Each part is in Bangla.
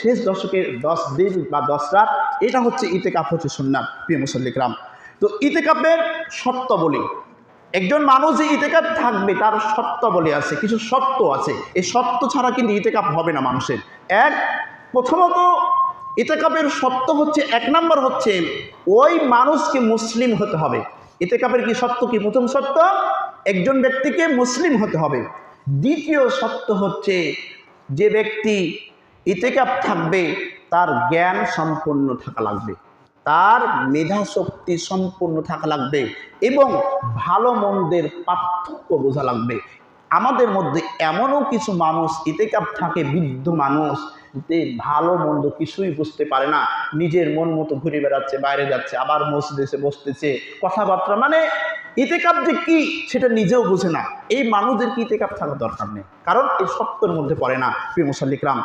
শেষ দশকের দশ দিন বা দশ রাত, এটা হচ্ছে ইতেকাপ হচ্ছে সুন্নাত প্রিয় মুসল্লিকরাম। তো ইতেকাপের বলি একজন মানুষ যে ইতেকাপ থাকবে, তার শর্ত বলে আছে, কিছু শর্ত আছে। এই শর্ত ছাড়া কিন্তু ইতেকাপ হবে না মানুষের। এক, প্রথমত ইতেকাপের শর্ত হচ্ছে, এক নম্বর হচ্ছে, ওই মানুষকে মুসলিম হতে হবে। ইতেকাপের কি সত্য কি প্রথম সত্য একজন ব্যক্তিকে মুসলিম হতে হবে। দ্বিতীয় সত্য হচ্ছে, যে ব্যক্তি ইতেকাপ থাকবে, তার জ্ঞান সম্পন্ন থাকা লাগবে। তার মেধা শক্তি সম্পূর্ণ থাকা লাগবে এবং ভালো মন্দের পার্থক্য বোঝা লাগবে। আমাদের মধ্যে এমনও কিছু মানুষ, ইতেকাপ থাকে বৃদ্ধ মানুষ, যে ভালো মন্দ কিছুই বুঝতে পারে না। নিজের মন মতো ঘুরে বেড়াচ্ছে, বাইরে যাচ্ছে, আবার মসজিদে বসতেছে, কথাবার্তা মানে ইতেকাপ যে কি, সেটা নিজেও বুঝে না। এই মানুষদের কি ইতেকাপ থাকা দরকার নেই। কারণ এই সত্যের মধ্যে পড়ে না, প্রিয় মুসাল্লিকরাম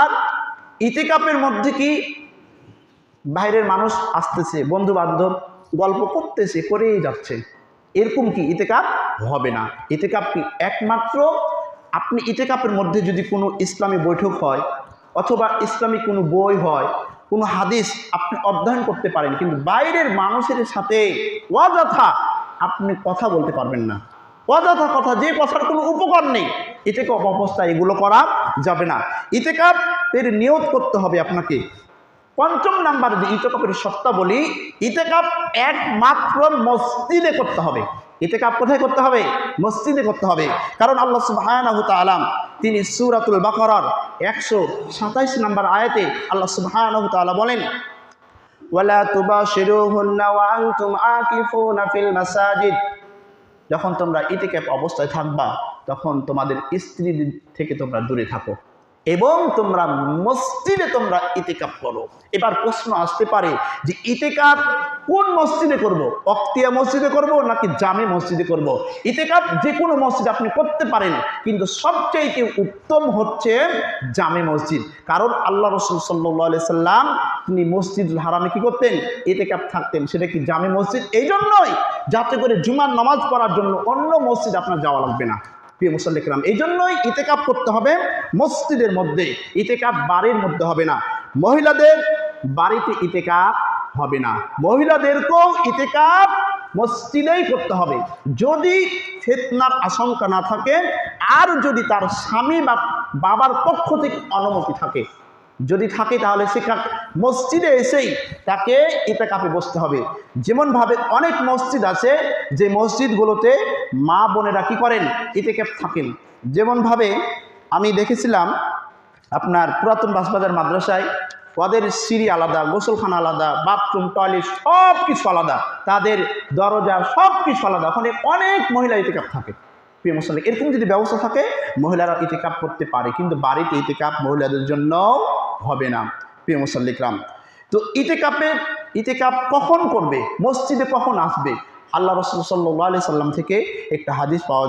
আর ইতেকাপের মধ্যে কি, বাইরের মানুষ আসতেছে বন্ধু বান্ধব গল্প করতেছে, করেই যাচ্ছে। এরকম কি ইতেকাপ হবে না? ইতেকাপ কি একমাত্র আপনি ইতেকাপের মধ্যে যদি কোনো ইসলামী বৈঠক হয়, অথবা ইসলামী কোনো বই হয়, কোনো হাদিস আপনি অধ্যয়ন করতে পারেন, কিন্তু বাইরের মানুষের সাথে অযথা আপনি কথা বলতে পারবেন না। অযথা কথা, যে কথার কোনো উপকার নেই। এতে ইতেকাপ অবস্থায় এগুলো করা যাবে না। ইতেকাপ এর নিয়ত করতে হবে আপনাকে। পঞ্চম নাম্বার যে ইতেকাপের বলি ইতেকাপ একমাত্র মসজিদে করতে হবে। ইতেকাপ কোথায় করতে হবে? মসজিদে করতে হবে। কারণ আল্লাহ সুবহানাহু তাআলা তিনি সূরাতুল বাকারার একশো সাতাইশ নাম্বার আয়াতে আল্লাহ সুবহানাহু তাআলা বলেন ওয়ালা ওয়া আনতুম আকিফুনা ফিল মাসাজিদ। যখন তোমরা ইতিকাফ অবস্থায় থাকবা, তখন তোমাদের স্ত্রী থেকে তোমরা দূরে থাকো। এবং তোমরা মসজিদে তোমরা ইতিকাপ করো। এবার প্রশ্ন আসতে পারে যে ইতিকাপ কোন মসজিদে করব। অক্তিয়া মসজিদে করব নাকি জামে মসজিদে করব। ইতিকাপ যে কোনো মসজিদ আপনি করতে পারেন, কিন্তু সবচাইতে উত্তম হচ্ছে জামে মসজিদ। কারণ আল্লাহ রসুল সাল্লাহ সাল্লাম তিনি মসজিদুল হারামে কি করতেন? ইতিকাপ থাকতেন। সেটা কি জামে মসজিদ? এই জন্যই যাতে করে জুমার নামাজ পড়ার জন্য অন্য মসজিদ আপনার যাওয়া লাগবে না। প্রিয় মুসল্লিকরাম এই জন্যই ইতেকাপ করতে হবে মসজিদের মধ্যে ইতেকাপ বাড়ির মধ্যে হবে না। মহিলাদের বাড়িতে ইতেকাপ হবে না। মহিলাদেরকেও ইতেকাপ মসজিদেই করতে হবে। যদি ফেতনার আশঙ্কা না থাকে, আর যদি তার স্বামী বা বাবার পক্ষ থেকে অনুমতি থাকে যদি থাকে তাহলে সেখান মসজিদে এসেই তাকে ইতেকাপে বসতে হবে। যেমনভাবে অনেক মসজিদ আছে, যে মসজিদগুলোতে মা বোনেরা কী করেন? ইতেকাপ থাকেন। যেমনভাবে আমি দেখেছিলাম আপনার পুরাতন বাসবাজার মাদ্রাসায়, ওদের সিঁড়ি আলাদা, গোসলখানা আলাদা, বাথরুম, টয়লেট সব কিছু আলাদা, তাদের দরজা সব কিছু আলাদা। ওখানে অনেক মহিলা ইতেকাপ থাকে। প্রিয় মুসলিম এরকম যদি ব্যবস্থা থাকে, মহিলারা ইতেকাপ করতে পারে। কিন্তু বাড়িতে ইতেকাপ মহিলাদের জন্য হবে না, প্রিয় মুসল্লিকরাম। তো ইতেকাপের ইতেকাপ কখন করবে? মসজিদে কখন আসবে? আল্লাহ রসুল সাল্লাহ সাল্লাম থেকে একটা হাদিস পাওয়া যায়।